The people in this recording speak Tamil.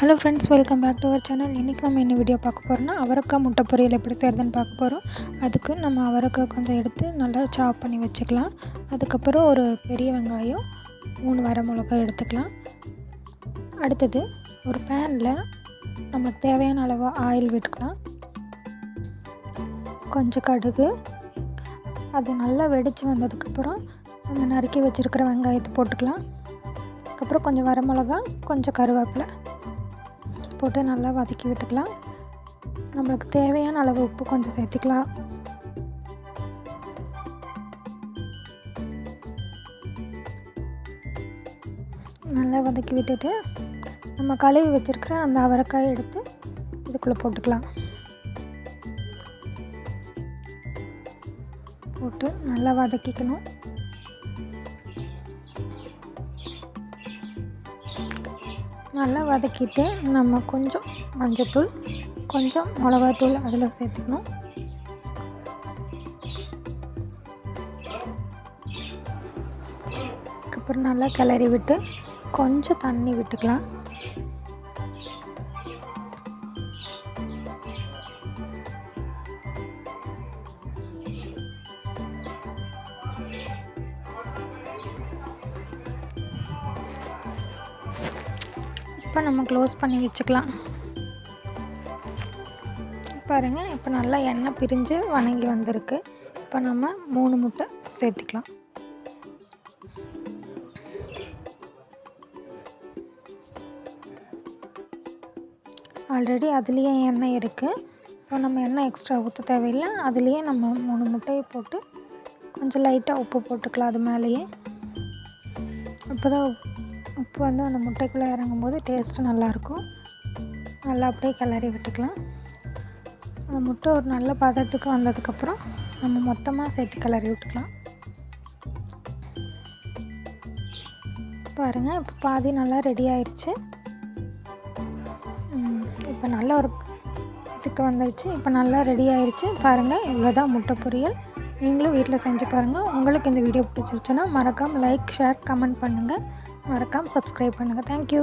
Hello friends welcome back to our channel இன்றைக்கி நம்ம என்ன வீடியோ பார்க்க போகிறோம்னா அவரக்காய் முட்டை பொரியல் எப்படி செய்கிறதுன்னு பார்க்க போகிறோம் அதுக்கு நம்ம அவரக்காய் கொஞ்சம் எடுத்து நல்லா சாப் பண்ணி வச்சுக்கலாம். அதுக்கப்புறம் ஒரு பெரிய வெங்காயம் மூணு வர மிளகாய் எடுத்துக்கலாம். அடுத்தது ஒரு பேனில் நம்மளுக்கு தேவையான அளவு ஆயில் விட்டுக்கலாம். கொஞ்சம் கடுகு அது நல்லா வெடித்து வந்ததுக்கப்புறம் நம்ம நறுக்கி வச்சுருக்கிற வெங்காயத்தை போட்டுக்கலாம். அதுக்கப்புறம் கொஞ்சம் வரமிளகா கொஞ்சம் கருவேப்பிலை. போட்டு நல்லா வதக்கி விட்டுக்கலாம். நம்மளுக்கு தேவையான அளவு உப்பு கொஞ்சம் சேர்த்துக்கலாம். நல்லா வதக்கி விட்டுட்டு நம்ம கழுவி வச்சுருக்கிற அந்த அவரைக்காய் எடுத்து இதுக்குள்ளே போட்டுக்கலாம். போட்டு நல்லா வதக்கிக்கணும். நல்லா வதக்கிட்டு நம்ம கொஞ்சம் மஞ்சத்தூள் கொஞ்சம் மிளகாத்தூள் அதில் சேர்த்துக்கணும். அதுக்கப்புறம் நல்லா கிளறி விட்டு கொஞ்சம் தண்ணி விட்டுக்கலாம். இப்போ நம்ம க்ளோஸ் பண்ணி வச்சுக்கலாம். பாருங்கள் இப்போ நல்லா எண்ணெய் பிரிஞ்சு வணங்கி வந்திருக்கு. இப்போ நம்ம மூணு முட்டை சேர்த்துக்கலாம். ஆல்ரெடி அதுலேயே எண்ணெய் இருக்குது ஸோ நம்ம எண்ணெய் எக்ஸ்ட்ரா ஊற்ற தேவையில்லை. அதுலேயே நம்ம மூணு முட்டையை போட்டு கொஞ்சம் லைட்டாக உப்பு போட்டுக்கலாம் அது மேலேயே. அப்போ தான் உப்பு வந்து அந்த முட்டைக்குள்ளே இறங்கும்போது டேஸ்ட்டு நல்லாயிருக்கும். நல்லா அப்படியே கிளறி விட்டுக்கலாம். அந்த முட்டை ஒரு நல்ல பதத்துக்கு வந்ததுக்கப்புறம் நம்ம மொத்தமாக சேர்த்து கிளறி விட்டுக்கலாம். பாருங்கள் இப்போ பாதி நல்லா ரெடி ஆயிடுச்சு இப்போ நல்ல ஒரு இதுக்கு வந்துடுச்சு இப்போ நல்லா ரெடி ஆயிடுச்சு பாருங்கள் இவ்வளோ தான் முட்டை பொரியல். நீங்களும் வீட்டில் செஞ்சு பாருங்கள் உங்களுக்கு இந்த வீடியோ பிடிச்சிருச்சுன்னா மறக்காமல் லைக் ஷேர் கமெண்ட் பண்ணுங்கள் மறக்காமல் சப்ஸ்கிரைப் பண்ணுங்கள் தேங்க்யூ